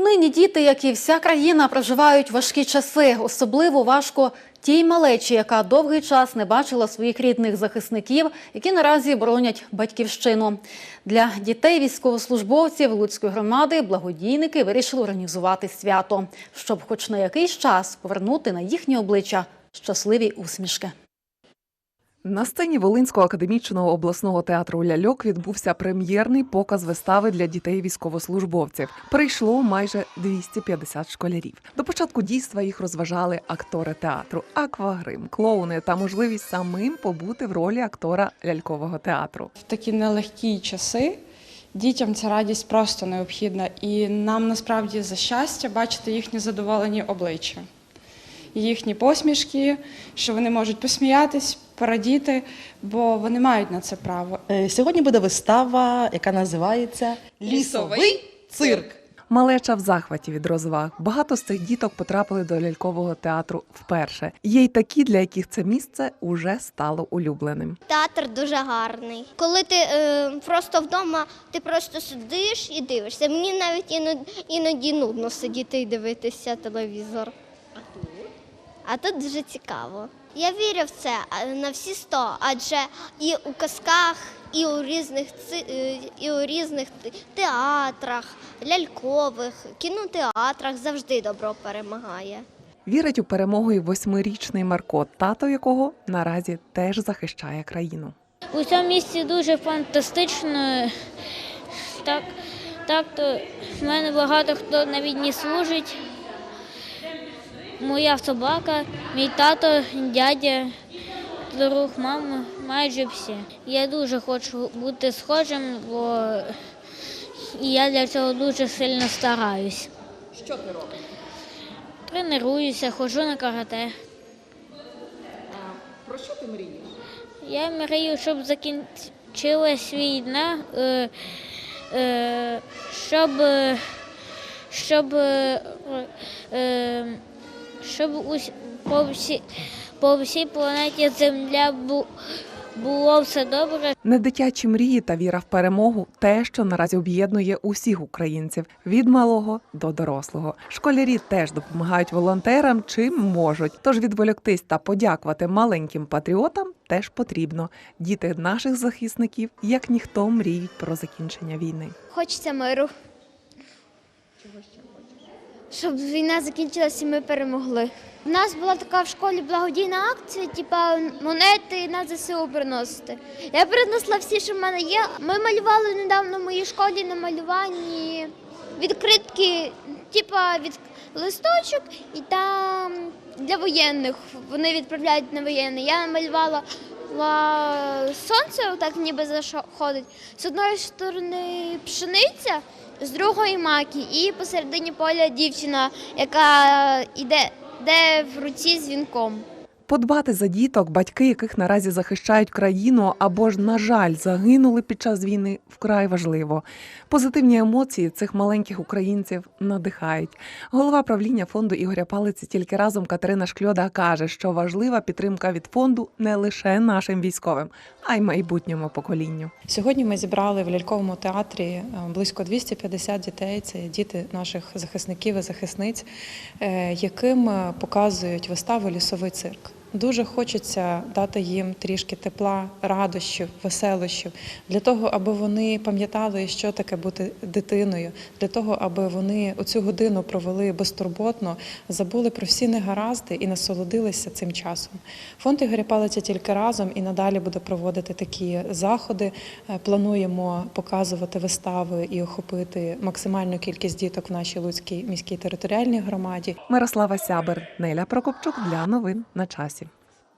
Нині діти, як і вся країна, проживають важкі часи. Особливо важко тій малечі, яка довгий час не бачила своїх рідних захисників, які наразі боронять батьківщину. Для дітей військовослужбовців Луцької громади благодійники вирішили організувати свято, щоб хоч на якийсь час повернути на їхні обличчя щасливі усмішки. На сцені Волинського академічного обласного театру ляльок відбувся прем'єрний показ вистави для дітей військовослужбовців. Прийшло майже 250 школярів. До початку дійства їх розважали актори театру, аквагрим, клоуни та можливість самим побути в ролі актора лялькового театру. в такі нелегкі часи дітям ця радість просто необхідна, і нам насправді за щастя бачити їхні задоволені обличчя, їхні посмішки, що вони можуть посміятись, порадіти, бо вони мають на це право. Е, Сьогодні буде вистава, яка називається Лісовий цирк. Малеча в захваті від розваг. Багато з цих діток потрапили до лялькового театру вперше. Є й такі, для яких це місце уже стало улюбленим. Театр дуже гарний. Коли ти е, просто вдома, ти просто сидиш і дивишся. Мені навіть іноді, іноді нудно сидіти і дивитися телевізор. А тут? А тут дуже цікаво. Я вірю в це на всі сто, адже і у казках, і у різних е, і у різних театрах, лялькових, кінотеатрах завжди добро перемагає. Вірить у перемогу і восьмирічний Марко, тато якого наразі теж захищає країну. У цьому місці дуже фантастично. Так, так то в мене багато хто на війні служить. Моя собака, мій тато, дядя, друг, мама, майже всі. Я дуже хочу бути схожим, бо я для цього дуже сильно стараюсь. Що ти робиш? Тренуюся, ходжу на карате. Про що ти мрієш? Я мрію, щоб закінчилась війна, е, е, щоб, е, щоб, щоб усь- по, всі, по всій планеті Земля бу, було все добре, Не дитячі мрії та віра в перемогу те, що наразі об'єднує усіх українців від малого до дорослого. Школярі теж допомагають волонтерам чим можуть. Тож відволіктись та подякувати маленьким патріотам теж потрібно. Діти наших захисників, як ніхто, мріють про закінчення війни. Хочеться миру. Щоб війна закінчилася і ми перемогли. У нас була така в школі благодійна акція, типа монети на ЗСУ приносити. Я принесла всі, що в мене є. Ми малювали недавно в моїй школі на малюванні відкритки, типа від листочок, і там для воєнних вони відправляють на воєнне. Я намалювала ла- сонце, отак ніби заходить. З одної сторони пшениця, з другої маки, і посередині поля дівчина, яка йде, йде в руці з вінком. Подбати за діток, батьки яких наразі захищають країну або ж, на жаль, загинули під час війни, вкрай важливо. Позитивні емоції цих маленьких українців надихають. Голова правління фонду Ігоря Палиці тільки разом Катерина Шкльода каже, що важлива підтримка від фонду не лише нашим військовим, а й майбутньому поколінню. Сьогодні ми зібрали в ляльковому театрі е, близько 250 дітей. Це діти наших захисників і захисниць, е, яким е, показують виставу Лісовий цирк. Дуже хочеться дати їм трішки тепла, радощів, веселощів для того, аби вони пам'ятали, що таке бути дитиною, для того, аби вони оцю годину провели безтурботно, забули про всі негаразди і насолодилися цим часом. Фонд Ігоря Палиця тільки разом і надалі буде проводити такі заходи. Е, Плануємо показувати вистави і охопити максимальну кількість діток в нашій Луцькій міській територіальній громаді. Мирослава Сябер, Неля Прокопчук для новин на часі.